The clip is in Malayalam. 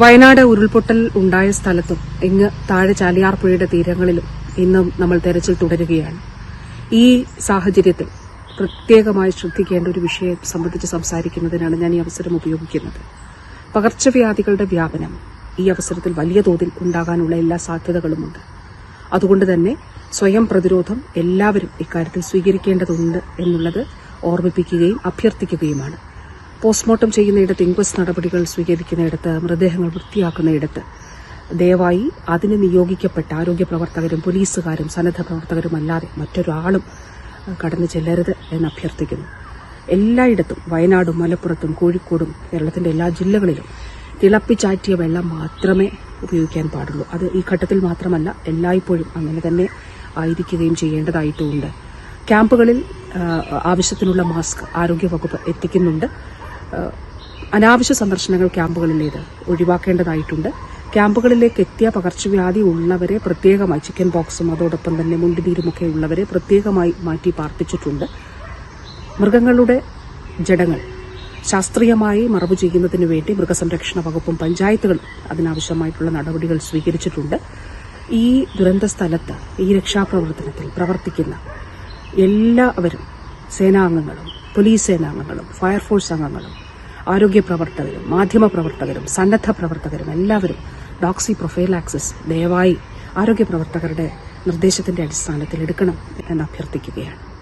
വയനാട് ഉരുൾപൊട്ടൽ ഉണ്ടായ സ്ഥലത്തും ഇങ്ങ് താഴെ ചാലിയാർ പുഴയുടെ തീരങ്ങളിലും ഇന്നും നമ്മൾ തെരച്ചിൽ തുടരുകയാണ്. ഈ സാഹചര്യത്തിൽ പ്രത്യേകമായി ശ്രദ്ധിക്കേണ്ട ഒരു വിഷയം സംബന്ധിച്ച് സംസാരിക്കുന്നതിനാണ് ഞാൻ ഈ അവസരം ഉപയോഗിക്കുന്നത്. പകർച്ചവ്യാധികളുടെ വ്യാപനം ഈ അവസരത്തിൽ വലിയ തോതിൽ ഉണ്ടാകാനുള്ള എല്ലാ സാധ്യതകളുമുണ്ട്. അതുകൊണ്ട് തന്നെ സ്വയം പ്രതിരോധം എല്ലാവരും ഇക്കാര്യത്തിൽ സ്വീകരിക്കേണ്ടതുണ്ട് എന്നുള്ളത് ഓർമ്മിപ്പിക്കുകയും അഭ്യർത്ഥിക്കുകയുമാണ്. പോസ്റ്റ്മോർട്ടം ചെയ്യുന്നയിടത്ത് ഇൻക്വസ്റ്റ് നടപടികൾ സ്വീകരിക്കുന്നയിടത്ത് മൃതദേഹങ്ങൾ വൃത്തിയാക്കുന്നയിടത്ത്. ദയവായി അതിന് നിയോഗിക്കപ്പെട്ട ആരോഗ്യ പ്രവർത്തകരും പോലീസുകാരും സന്നദ്ധ പ്രവർത്തകരും അല്ലാതെ മറ്റൊരാളും കടന്നു ചെല്ലരുത് എന്ന് അഭ്യർത്ഥിക്കുന്നു എല്ലായിടത്തും വയനാടും മലപ്പുറത്തും കോഴിക്കോടും കേരളത്തിന്റെ എല്ലാ ജില്ലകളിലും തിളപ്പിച്ചാറ്റിയ വെള്ളം മാത്രമേ ഉപയോഗിക്കാൻ പാടുള്ളൂ. അത് ഈ ഘട്ടത്തിൽ മാത്രമല്ല എല്ലായ്പ്പോഴും അങ്ങനെ തന്നെ ആയിരിക്കുകയും ചെയ്യേണ്ടതായിട്ടുമുണ്ട് ക്യാമ്പുകളിൽ ആവശ്യത്തിനുള്ള മാസ്ക് ആരോഗ്യവകുപ്പ് എത്തിക്കുന്നുണ്ട്. അനാവശ്യ സന്ദർശനങ്ങൾ ക്യാമ്പുകളിലേത് ഒഴിവാക്കേണ്ടതായിട്ടുണ്ട്. ക്യാമ്പുകളിലേക്ക് എത്തിയ പകർച്ചവ്യാധി ഉള്ളവരെ പ്രത്യേകമായി ചിക്കൻ ബോക്സും അതോടൊപ്പം തന്നെ മുണ്ടുനീരുമൊക്കെ ഉള്ളവരെ പ്രത്യേകമായി മാറ്റി പാർപ്പിച്ചിട്ടുണ്ട്. മൃഗങ്ങളുടെ ജഡങ്ങൾ ശാസ്ത്രീയമായി മറവ് ചെയ്യുന്നതിന് വേണ്ടി മൃഗസംരക്ഷണ വകുപ്പും പഞ്ചായത്തുകളും അതിനാവശ്യമായിട്ടുള്ള നടപടികൾ സ്വീകരിച്ചിട്ടുണ്ട്. ഈ ദുരന്ത സ്ഥലത്ത് ഈ രക്ഷാപ്രവർത്തനത്തിൽ പ്രവർത്തിക്കുന്ന എല്ലാവരും സേനാംഗങ്ങളും പോലീസ് സേനാംഗങ്ങളും ഫയർഫോഴ്സ് അംഗങ്ങളും ആരോഗ്യ പ്രവർത്തകരും മാധ്യമ പ്രവർത്തകരും സന്നദ്ധ പ്രവർത്തകരും എല്ലാവരും ഡോക്സി പ്രൊഫൈലാക്സിസ് ദയവായി ആരോഗ്യ പ്രവർത്തകരുടെ നിർദ്ദേശത്തിന്റെ അടിസ്ഥാനത്തിൽ എടുക്കണം എന്ന് അഭ്യർത്ഥിക്കുകയാണ്.